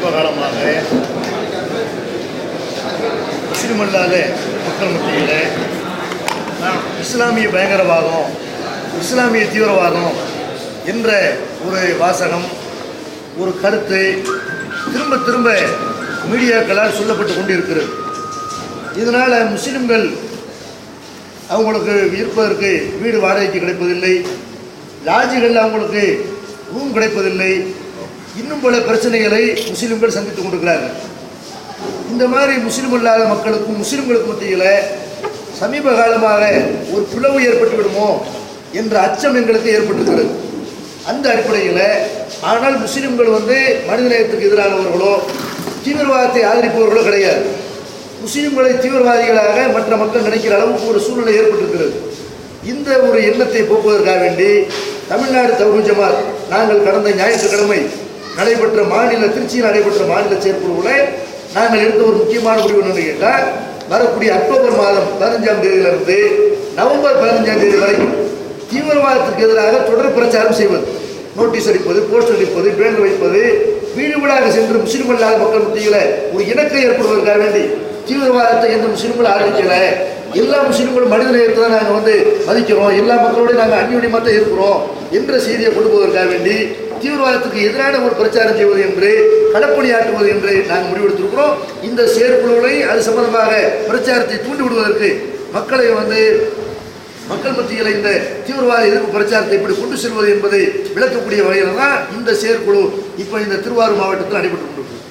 சமீப காலமாக முஸ்லிம் அல்லாத மக்கள் மத்தியில் நான் இஸ்லாமிய பயங்கரவாதம் இஸ்லாமிய தீவிரவாதம் என்ற ஒரு வாசகம் ஒரு கருத்து திரும்ப திரும்ப மீடியாக்களால் சொல்லப்பட்டு கொண்டிருக்கிறது. இதனால் முஸ்லிம்கள் அவங்களுக்கு இருப்பதற்கு வீடு வாடகைக்கு கிடைப்பதில்லை லாட்ஜுகள் அவங்களுக்கு ரூம் கிடைப்பதில்லை இன்னும் பல பிரச்சனைகளை முஸ்லிம்கள் சந்தித்துக் கொண்டிருக்கிறார்கள். இந்த மாதிரி முஸ்லிம் இல்லாத மக்களுக்கும் முஸ்லீம்களுக்கும் மத்தியில் சமீப காலமாக ஒரு பிளவு ஏற்பட்டு விடுமோ என்ற அச்சம் எங்களுக்கு ஏற்பட்டிருக்கிறது. அந்த அடிப்படையில் ஆனால் முஸ்லீம்கள் வந்து மனிதநேயத்துக்கு எதிரானவர்களோ தீவிரவாதத்தை ஆதரிப்பவர்களோ கிடையாது. முஸ்லீம்களை தீவிரவாதிகளாக மற்ற மக்கள் நினைக்கிற அளவுக்கு ஒரு சூழ்நிலை ஏற்பட்டிருக்கிறது. இந்த ஒரு எண்ணத்தை போக்குவதற்காக வேண்டி தமிழ்நாடு தௌஹீத் ஜமாத் நாங்கள் கடந்த ஞாயிற்றுக்கிழமை நடைபெற்ற மாநில திருச்சியில் நடைபெற்ற மாநில செயற்குழுவில் நாங்கள் எடுத்த ஒரு முக்கியமான முடிவு என்னன்னு கேட்டால் வரக்கூடிய அக்டோபர் மாதம் பதினஞ்சாம் தேதியிலிருந்து நவம்பர் பதினஞ்சாம் தேதி வரைக்கும் தீவிரவாதத்திற்கு எதிராக தொடர் பிரச்சாரம் செய்வது நோட்டீஸ் அடிப்பது போஸ்டர் அடிப்பது பேனர் வைப்பது வீடு வீடாக சென்று முஸ்லீம் அல்லாத மக்கள் மத்தியில் ஒரு இணக்கம் ஏற்படுவதற்காக வேண்டி தீவிரவாதத்தை எந்த முஸ்லீம்களும் ஆதரிக்கல எல்லா முஸ்லிம்களும் மனித நேயத்தை தான் நாங்கள் வந்து மதிக்கிறோம் எல்லா மக்களோடையும் நாங்கள் அந்யோன்யமாக தான் இருக்கிறோம் என்ற செய்தியை கொடுப்பதற்காக வேண்டி தீவிரவாதத்துக்கு எதிரான ஒரு பிரச்சாரம் செய்வது என்று களப்பணியாற்றுவது என்று நாங்கள் முடிவெடுத்திருக்கிறோம். இந்த செயற்குழுவை அது சம்பந்தமாக பிரச்சாரத்தை தூண்டி விடுவதற்கு மக்களை வந்து மக்கள் மத்தியில் இந்த தீவிரவாத எதிர்ப்பு பிரச்சாரத்தை இப்படி கொண்டு செல்வது என்பதை விளக்கக்கூடிய வகையில் தான் இந்த செயற்குழு இப்போ இந்த திருவாரூர் மாவட்டத்தில் நடைபெற்று கொண்டிருக்கிறது.